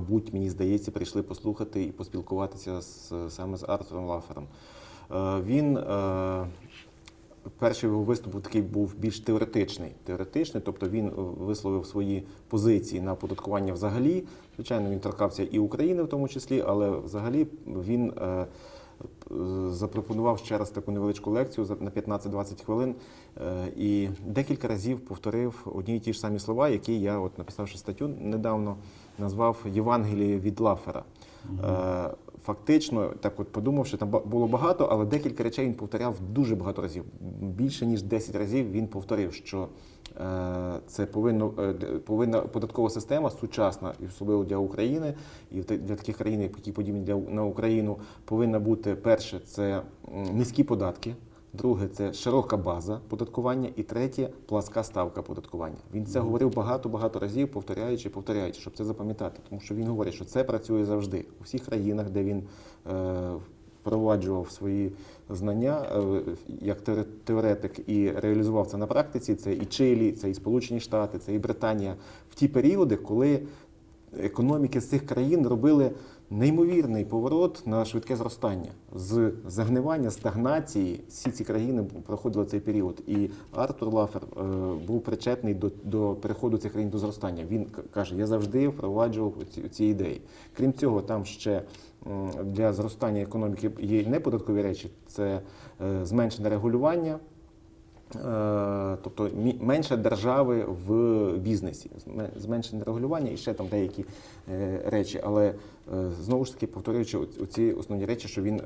мабуть, мені здається, прийшли послухати і поспілкуватися з, саме з Артуром Лафером. Е, Він е, перший його виступ такий був більш теоретичний. Теоретичний, тобто він е, висловив свої позиції на оподаткування взагалі. Звичайно, він торкався і України в тому числі, але взагалі він запропонував ще раз таку невеличку лекцію на 15-20 хвилин е, і декілька разів повторив одні й ті ж самі слова, які я, от написавши статтю недавно, назвав Євангеліє від Лафера. Е, Фактично, так от подумавши, там було багато, але декілька речей він повторяв дуже багато разів. Більше ніж 10 разів він повторив, що е, це повинно е, повинна податкова система сучасна, і особливо для України, і для таких країн, які подібні для на Україну, повинна бути перше це низькі податки. Друге це широка база податкування, і третє пласка ставка податкування. Він це говорив багато-багато разів, повторяючи, повторяючи, щоб це запам'ятати. Тому що він говорить, що це працює завжди у всіх країнах, де він е, впроваджував свої знання е, як теоре- теоретик і реалізував це на практиці. Це і Чилі, це і Сполучені Штати, це і Британія в ті періоди, коли економіки з цих країн робили неймовірний поворот на швидке зростання з загнивання, стагнації. Всі ці країни проходили цей період. І Артур Лафер е, був причетний до, до переходу цих країн до зростання. Він каже: я завжди впроваджував ці, ці ідеї. Крім цього, там ще для зростання економіки є неподаткові речі: це е, зменшене регулювання. Е, Тобто менше держави в бізнесі, Зме- зменшене регулювання і ще там деякі е, речі. Але е, знову ж таки повторюючи оці основні речі, що він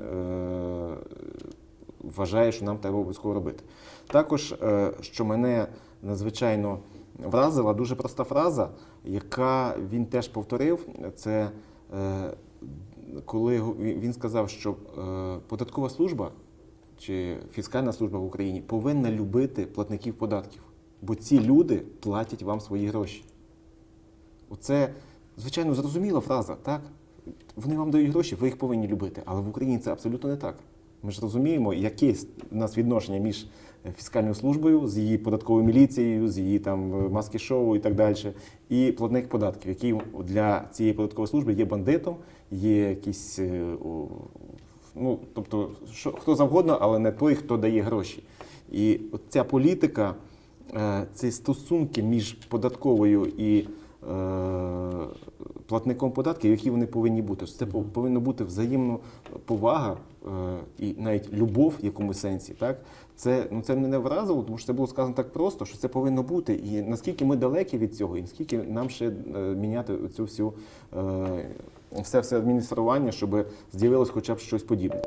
вважає, що нам треба обов'язково робити. Також, що мене надзвичайно вразила, дуже проста фраза, яка він теж повторив, це коли він сказав, що податкова служба чи фіскальна служба в Україні повинна любити платників податків, бо ці люди платять вам свої гроші. Оце, звичайно, зрозуміла фраза, так? Вони вам дають гроші, ви їх повинні любити. Але в Україні це абсолютно не так. Ми ж розуміємо, яке у нас відношення між е, фіскальною службою, з її податковою міліцією, з її там маски-шоу і так далі, і платник податків, який для цієї податкової служби є бандитом, є якийсь, е, ну, тобто, що, хто завгодно, але не той, хто дає гроші. І от ця політика, е, ці стосунки між податковою і е, платником податків, які вони повинні бути. Це повинна бути взаємна повага е, і навіть любов в якомусь сенсі. Так? Це, ну, це мене вразило, тому що це було сказано так просто, що це повинно бути. І наскільки ми далекі від цього, і наскільки нам ще е, міняти цю всю е, все, все адміністрування, щоб з'явилось хоча б щось подібне.